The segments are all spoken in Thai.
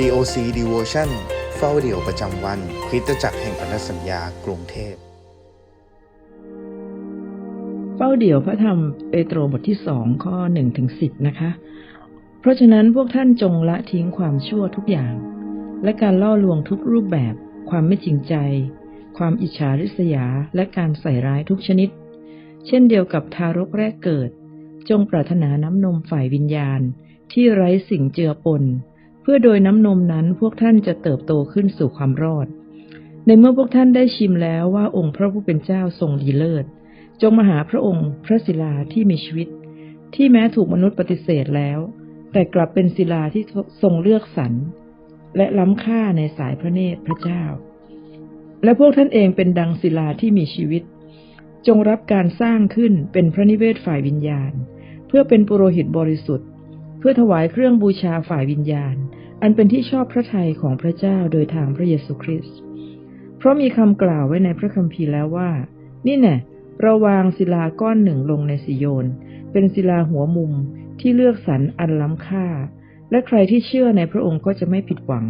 COC Devotion เฝ้าเดี่ยวประจำวัน คริสตจักรแห่งพันธสัญญากรุงเทพ เฝ้าเดี่ยวพระธรรมเปโตรบทที่สองข้อหนึ่งถึงสิบนะคะ เพราะฉะนั้นพวกท่านจงละทิ้งความชั่วทุกอย่าง และการล่อลวงทุกรูปแบบ ความไม่จริงใจ ความอิจฉาริษยา และการใส่ร้ายทุกชนิด เช่นเดียวกับทารกแรกเกิด จงปรารถนาน้ำนมฝ่ายวิญญาณ ที่ไร้สิ่งเจือปนเพื่อโดยน้ำนมนั้นพวกท่านจะเติบโตขึ้นสู่ความรอด ในเมื่อพวกท่านได้ชิมแล้วว่าองค์พระผู้เป็นเจ้าทรงดีเลิศ จงมาหาพระองค์พระศิลาที่มีชีวิต ที่แม้ถูกมนุษย์ปฏิเสธแล้ว แต่กลับเป็นศิลาที่ทรงเลือกสรรและล้ำค่าในสายพระเนตรพระเจ้า และพวกท่านเองเป็นดังศิลาที่มีชีวิต จงรับการสร้างขึ้นเป็นพระนิเวศฝ่ายวิญญาณ เพื่อเป็นปุโรหิตบริสุทธิ์ เพื่อถวายเครื่องบูชาฝ่ายวิญญาณ อันเป็นที่ชอบพระทัยของพระเจ้าโดยทางพระเยซูคริสต์ เพราะมีคำกล่าวไว้ในพระคัมภีร์แล้วว่า นี่แน่เราวางศิลาก้อนหนึ่งลงในสิโยน เป็นศิลาหัวมุมที่เลือกสรรอันล้ำค่า และใครที่เชื่อในพระองค์ก็จะไม่ผิดหวัง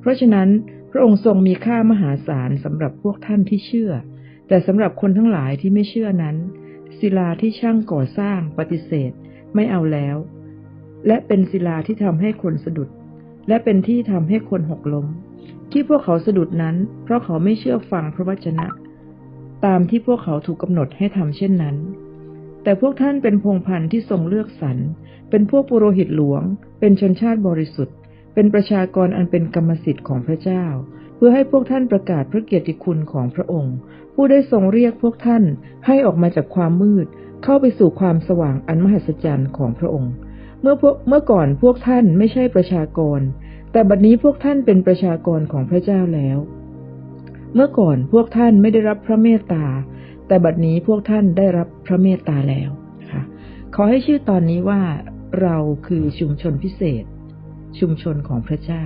เพราะฉะนั้นพระองค์ทรงมีค่ามหาศาลสำหรับพวกท่านที่เชื่อ แต่สำหรับคนทั้งหลายที่ไม่เชื่อนั้น ศิลาที่ช่างก่อสร้างปฏิเสธ ไม่เอาแล้ว และเป็นศิลาที่ทำให้คนสะดุด และเป็นที่ทำให้คนหกล้ม ที่พวกเขาสะดุดนั้น เพราะเขาไม่เชื่อฟังพระวจนะ ตามที่พวกเขาถูกกำหนดให้ทำเช่นนั้น แต่พวกท่านเป็นพงพันธุ์ที่ทรงเลือกสรร เป็นพวกปุโรหิตหลวง เป็นชนชาติบริสุทธิ์ เป็นประชากรอันเป็นกรรมสิทธิ์ของพระเจ้า เพื่อให้พวกท่านประกาศพระเกียรติคุณของพระองค์ ผู้ได้ทรงเรียกพวกท่านให้ออกมาจากความมืด เข้าไปสู่ความสว่างอันมหัศจรรย์ของพระองค์ เมื่อพวกเมื่อก่อนพวกท่านไม่ใช่ประชากร แต่บัดนี้พวกท่านเป็นประชากรของพระเจ้าแล้ว เมื่อก่อนพวกท่านไม่ได้รับพระเมตตา แต่บัดนี้พวกท่านได้รับพระเมตตาแล้วนะคะขอให้ชื่อตอนนี้ว่าเราคือชุมชนพิเศษ ชุมชนของพระเจ้า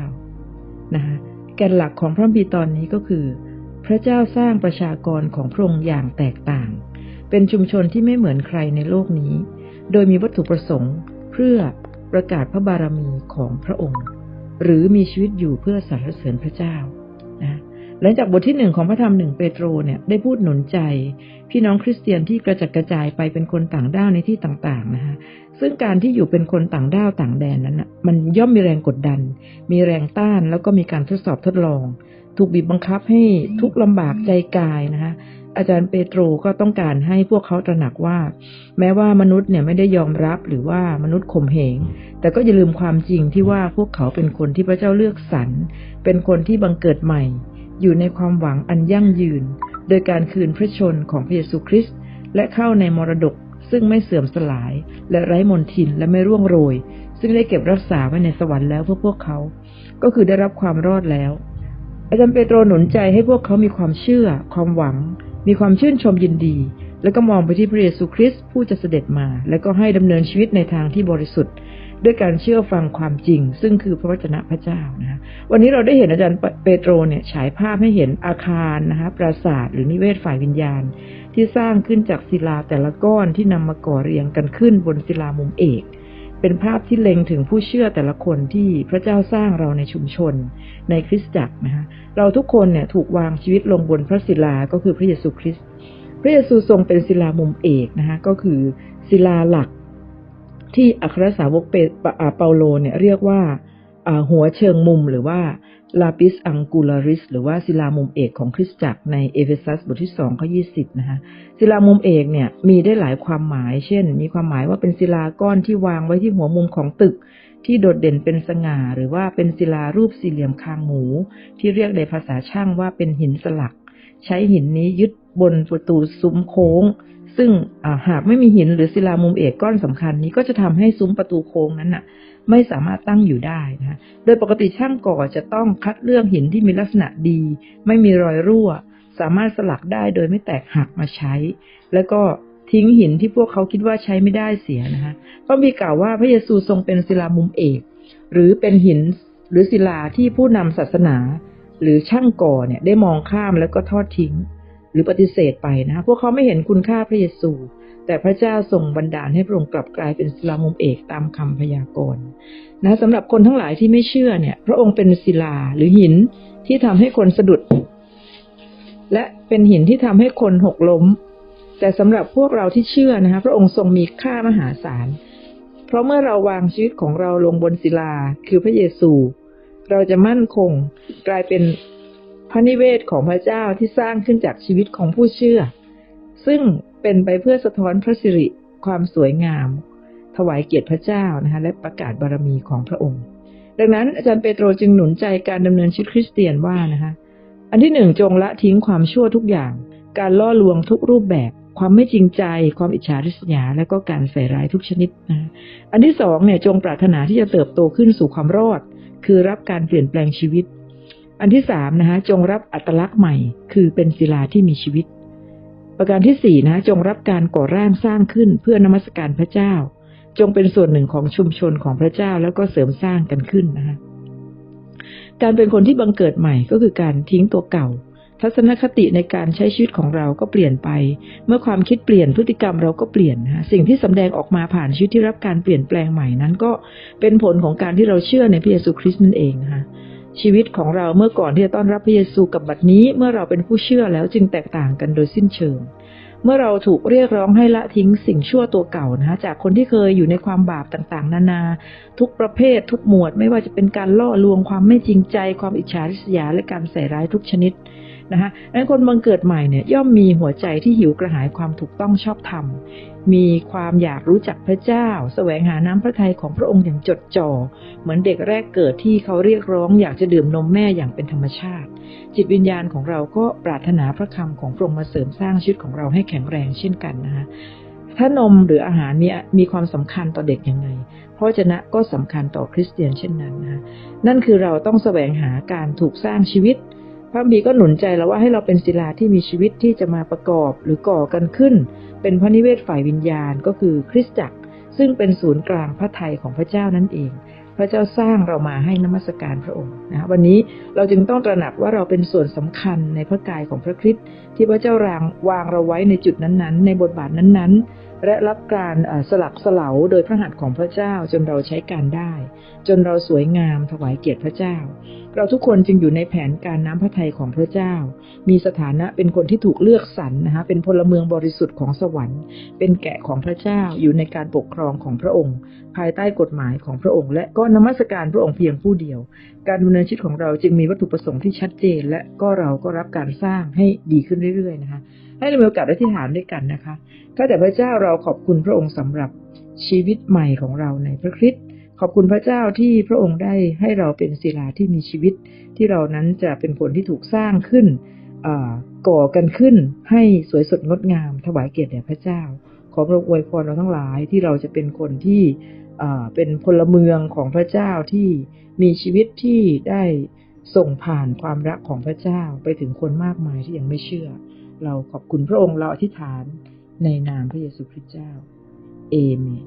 นะคะแกนหลักของพระคัมภีตอนนี้ก็คือ พระเจ้าสร้างประชากรของพระองค์อย่างแตกต่าง เป็นชุมชนที่ไม่เหมือนใครในโลกนี้ โดยมีวัตถุประสงค์ เพื่อ ประกาศพระบารมีของพระองค์ หรือมีชีวิตอยู่เพื่อสรรเสริญพระเจ้านะหลังจากบทที่หนึ่งของพระธรรมหนึ่งเปโตรเนี่ยได้พูดหนุนใจ พี่น้องคริสเตียนที่กระจัดกระจายไปเป็นคนต่างด้าวในที่ต่างๆนะคะซึ่งการที่อยู่เป็นคนต่างด้าวต่างแดนนั้นนะมันย่อมมีแรงกดดัน มีแรงต้านแล้วก็มีการทดสอบทดลอง ถูกบีบบังคับให้ทุกลำบากใจกายนะคะ อาจารย์เปโตรก็ต้องการให้พวกเขาตระหนักว่า แม้ว่ามนุษย์เนี่ยไม่ได้ยอมรับหรือว่ามนุษย์ข่มเหง แต่ก็อย่าลืมความจริงที่ว่าพวกเขาเป็นคนที่พระเจ้าเลือกสรรเป็นคนที่บังเกิดใหม่ อยู่ในความหวังอันยั่งยืน โดยการคืนพระชนของพระเยซูคริสต์และเข้าในมรดกซึ่งไม่เสื่อมสลาย และไร้มนทินและไม่ร่วงโรย ซึ่งได้เก็บรักษาไว้ในสวรรค์แล้วเพื่อพวกเขา ก็คือได้รับความรอดแล้ว อาจารย์เปโตรหนุนใจให้พวกเขามีความเชื่อ ความหวัง มีความชื่นชมยินดี แล้วก็มองไปที่พระเยซูคริสต์ผู้จะเสด็จมา แล้วก็ให้ดำเนินชีวิตในทางที่บริสุทธิ์ ด้วยการเชื่อฟังความจริง ซึ่งคือพระวจนะพระเจ้านะวันนี้เราได้เห็นอาจารย์เปโตรเนี่ยฉายภาพให้เห็นอาคารนะคะปราสาทหรือนิเวศฝ่ายวิญญาณ ที่สร้างขึ้นจากศิลาแต่ละก้อนที่นำมาก่อเรียงกันขึ้นบนศิลามุมเอก เป็นภาพที่เล็งถึงผู้เชื่อแต่ละคนที่พระเจ้าสร้างเราในชุมชน ในคริสตจักรนะคะเราทุกคนเนี่ยถูกวางชีวิตลงบนพระศิลาก็คือพระเยซูคริสต์พระเยซูทรงเป็นศิลามุมเอกนะคะก็คือศิลาหลักที่อัครสาวกเปเปาโลเนี่ยเรียกว่าหัวเชิงมุมหรือว่า ลาปิสอังกูลาริส หรือว่าศิลามุมเอกของคริสตจักรในเอเฟซัสบทที่สองข้อยี่สิบนะคะศิลามุมเอกเนี่ยมีได้หลายความหมาย เช่น มีความหมายว่าเป็นศิลาก้อนที่วางไว้ที่หัวมุมของตึก ที่โดดเด่นเป็นสง่า หรือว่าเป็นศิลารูปสี่เหลี่ยมคางหมู ที่เรียกในภาษาช่างว่าเป็นหินสลัก ใช้หินนี้ยึดบนประตูซุ้มโค้ง ซึ่งหากไม่มีหินหรือศิลามุมเอกก้อนสำคัญนี้ก็จะทำให้ซุ้มประตูโค้งนั้นน่ะ ไม่สามารถตั้งอยู่ได้นะโดยปกติช่างก่อจะต้องคัดเลือกหินที่มีลักษณะดี ไม่มีรอยรั่ว สามารถสลักได้โดยไม่แตกหักมาใช้ แล้วก็ทิ้งหินที่พวกเขาคิดว่าใช้ไม่ได้เสียนะคะก็มีกล่าวว่าพระเยซูทรงเป็นศิลามุมเอก หรือเป็นหินหรือศิลาที่ผู้นำศาสนา หรือช่างก่อเนี่ยได้มองข้ามแล้วก็ทอดทิ้ง รือปฏิเสธไปนะคะพวกเขาไม่เห็นคุณค่าพระเยซู แต่พระเจ้าทรงบันดาลให้พระองค์กลับกลายเป็นศิลามุมเอกตามคำพยากรณ์นะสำหรับคนทั้งหลายที่ไม่เชื่อเนี่ย พระองค์เป็นศิลาหรือหินที่ทำให้คนสะดุด และเป็นหินที่ทำให้คนหกล้ม แต่สำหรับพวกเราที่เชื่อนะคะพระองค์ทรงมีค่ามหาศาลเพราะเมื่อเราวางชีวิตของเราลงบนศิลาคือพระเยซู เราจะมั่นคงกลายเป็น พระนิเวศของพระเจ้าที่สร้างขึ้นจากชีวิตของผู้เชื่อ ซึ่งเป็นไปเพื่อสะท้อนพระสิริความสวยงาม ถวายเกียรติพระเจ้านะคะและประกาศบารมีของพระองค์ ดังนั้นอาจารย์เปโตรจึงหนุนใจการดำเนินชีวิตคริสเตียนว่านะคะอันที่หนึ่งจงละทิ้งความชั่วทุกอย่าง การล่อลวงทุกรูปแบบ ความไม่จริงใจ ความอิจฉาริษยา และก็การใส่ร้ายทุกชนิดนะ อันที่สองเนี่ยจงปรารถนาที่จะเติบโตขึ้นสู่ความรอด คือรับการเปลี่ยนแปลงชีวิต อันที่สามนะคะจงรับอัตลักษณ์ใหม่ คือเป็นศิลาที่มีชีวิต ประการที่สี่นะจงรับการก่อร่างสร้างขึ้นเพื่อนมัสการพระเจ้า จงเป็นส่วนหนึ่งของชุมชนของพระเจ้าแล้วก็เสริมสร้างกันขึ้นนะคะการเป็นคนที่บังเกิดใหม่ก็คือการทิ้งตัวเก่า ทัศนคติในการใช้ชีวิตของเราก็เปลี่ยนไป เมื่อความคิดเปลี่ยนพฤติกรรมเราก็เปลี่ยนนะสิ่งที่สำแดงออกมาผ่านชีวิตที่รับการเปลี่ยนแปลงใหม่นั้น ก็เป็นผลของการที่เราเชื่อในพระเยซูคริสต์นั่นเองนะคะ ชีวิตของเราเมื่อก่อนที่จะต้อนรับพระเยซูกับบัดนี้ เมื่อเราเป็นผู้เชื่อแล้วจึงแตกต่างกันโดยสิ้นเชิง เมื่อเราถูกเรียกร้องให้ละทิ้งสิ่งชั่วตัวเก่านะคะจากคนที่เคยอยู่ในความบาปต่างๆ นานา ทุกประเภททุกหมวดไม่ว่าจะเป็นการล่อลวงความไม่จริงใจ ความอิจฉาริษยาและการใส่ร้ายทุกชนิด นะคะดังนั้นคนบังเกิดใหม่เนี่ยย่อมมีหัวใจที่หิวกระหายความถูกต้องชอบธรรม มีความอยากรู้จักพระเจ้า แสวงหาน้ำพระทัยของพระองค์อย่างจดจ่อ เหมือนเด็กแรกเกิดที่เขาเรียกร้องอยากจะดื่มนมแม่อย่างเป็นธรรมชาติ จิตวิญญาณของเราก็ปรารถนาพระคำของพระองค์มาเสริมสร้างชีวิตของเราให้แข็งแรงเช่นกันนะคะถ้านมหรืออาหารมีมีความสำคัญต่อเด็กยังไงพราะวจนะก็สำคัญต่อคริสเตียนเช่นนั้นนะคะนั่นคือเราต้องแสวงหาการถูกสร้างชีวิต พระบีก็หนุนใจเราว่าให้เราเป็นศิลาที่มีชีวิตที่จะมาประกอบหรือก่อกันขึ้น เป็นพระนิเวศฝ่ายวิญญาณก็คือคริสตจักร ซึ่งเป็นศูนย์กลางพระทัยของพระเจ้านั่นเอง พระเจ้าสร้างเรามาให้นมัสการพระองค์นะวันนี้เราจึงต้องตระหนักว่าเราเป็นส่วนสำคัญในพระกายของพระคริสต์ที่พระเจ้ารางวางเราไว้ในจุดนั้นๆ ในบทบาทนั้นๆ และรับการสลักสลาโดยพระหัตถ์ของพระเจ้าจนเราใช้การได้ จนเราสวยงามถวายเกียรติพระเจ้า เราทุกคนจึงอยู่ในแผนการน้ำพระทัยของพระเจ้า มีสถานะเป็นคนที่ถูกเลือกสรรนะคะเป็นพลเมืองบริสุทธิ์ของสวรรค์ เป็นแกะของพระเจ้าอยู่ในการปกครองของพระองค์ ภายใต้กฎหมายของพระองค์ และก็นมัสการพระองค์เพียงผู้เดียว การดำเนินชีวิตของเราจึงมีวัตถุประสงค์ที่ชัดเจน และก็เราก็รับการสร้างให้ดีขึ้นเรื่อยๆนะคะ ให้เรามีโอกาสได้ที่ฐานด้วยกันนะคะข้าแต่พระเจ้าเราขอบคุณพระองค์สำหรับชีวิตใหม่ของเราในพระคริสต์ขอบคุณพระเจ้าที่พระองค์ได้ให้เราเป็นศิลาที่มีชีวิต ที่เรานั้นจะเป็นผลที่ถูกสร้างขึ้นก่อกันขึ้นให้สวยสดงดงาม ถวายเกียรติแด่พระเจ้า ขอพระอวยพรเราทั้งหลายที่เราจะเป็นคนที่เป็นพลเมืองของพระเจ้าที่มีชีวิตที่ได้ส่งผ่านความรักของพระเจ้าไปถึงคนมากมายที่ยังไม่เชื่อ เราขอบคุณพระองค์เราอธิษฐานในนามพระเยซูคริสต์เจ้า เอเมน